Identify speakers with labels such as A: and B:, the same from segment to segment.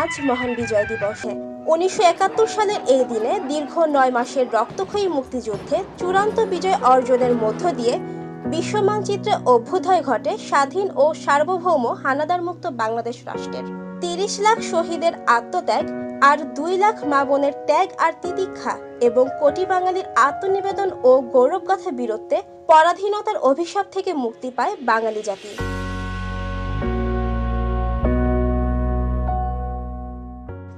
A: আজ মহান বিজয় দিবসে। উনিশশো একাত্তর সালের এই দিনে দীর্ঘ নয় মাসের রক্তক্ষয়ী মুক্তিযুদ্ধে চূড়ান্ত বিজয় অর্জনের মধ্য দিয়ে বিশ্ব মানচিত্রে অভ্যুদয় ঘটে স্বাধীন ও সার্বভৌম হানাদার মুক্ত বাংলাদেশ রাষ্ট্রের। তিরিশ লাখ শহীদের আত্মত্যাগ আর দুই লাখ মা বোনের ত্যাগ আর তিতিক্ষা এবং কোটি বাঙালির আত্মনিবেদন ও গৌরবগাথা বীরত্বে পরাধীনতার অভিশাপ থেকে মুক্তি পায় বাঙালি জাতি।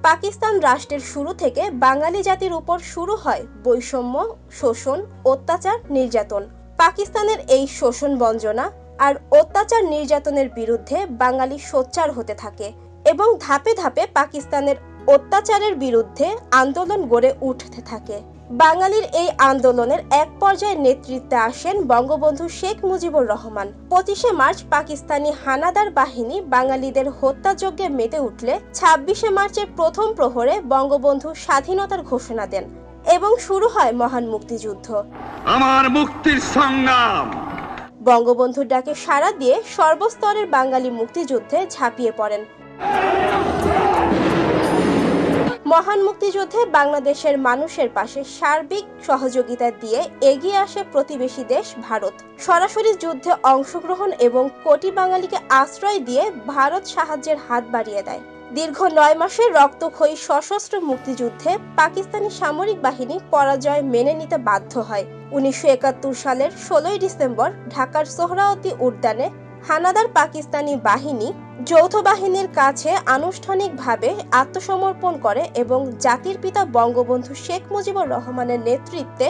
A: পাকিস্তান রাষ্ট্রের শুরু থেকে বাঙালি জাতির উপর শুরু হয় বৈষম্য, শোষণ, অত্যাচার, নির্যাতন। পাকিস্তানের এই শোষণ বঞ্জনা আর অত্যাচার নির্যাতনের বিরুদ্ধে বাঙালি সোচ্চার হতে থাকে এবং ধাপে ধাপে পাকিস্তানের অত্যাচারের বিরুদ্ধে আন্দোলন গড়ে উঠতে থাকে। বাঙালির এই আন্দোলনের এক পর্যায়ে নেতৃত্বে আসেন বঙ্গবন্ধু শেখ মুজিবুর রহমান। পঁচিশে মার্চ পাকিস্তানি হানাদার বাহিনী বাঙালিদের হত্যাযজ্ঞে মেতে উঠলে ছাব্বিশে মার্চের প্রথম প্রহরে বঙ্গবন্ধু স্বাধীনতার ঘোষণা দেন এবং শুরু হয় মহান মুক্তিযুদ্ধ।
B: আমার মুক্তির সংগ্রাম।
A: বঙ্গবন্ধুর ডাকে সাড়া দিয়ে সর্বস্তরের বাঙালি মুক্তিযুদ্ধে ঝাঁপিয়ে পড়েন। মহান মুক্তিযুদ্ধে বাংলাদেশের মানুষের পাশে সার্বিক সহযোগিতা দিয়ে এগিয়ে আসে প্রতিবেশী দেশ ভারত। সরাসরি যুদ্ধে অংশগ্রহণ এবং কোটি বাঙালিকে আশ্রয় দিয়ে ভারত সাহায্যের হাত বাড়িয়ে দেয়। দীর্ঘ নয় মাসের রক্তক্ষয়ী সশস্ত্র মুক্তিযুদ্ধে পাকিস্তানি সামরিক বাহিনী পরাজয় মেনে নিতে বাধ্য হয়। উনিশশো একাত্তর সালের ষোলোই ডিসেম্বর ঢাকার সোহরাওয়ার্দী উদ্যানে হানাদার পাকিস্তানি বাহিনী যৌথ বাহিনীর কাছে আনুষ্ঠানিকভাবে আত্মসমর্পণ করে এবং জাতির পিতা বঙ্গবন্ধু শেখ মুজিবুর রহমানের নেতৃত্বে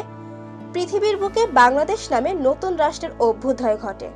A: পৃথিবীর বুকে বাংলাদেশ নামে নতুন রাষ্ট্রের অভ্যুদয় ঘটে।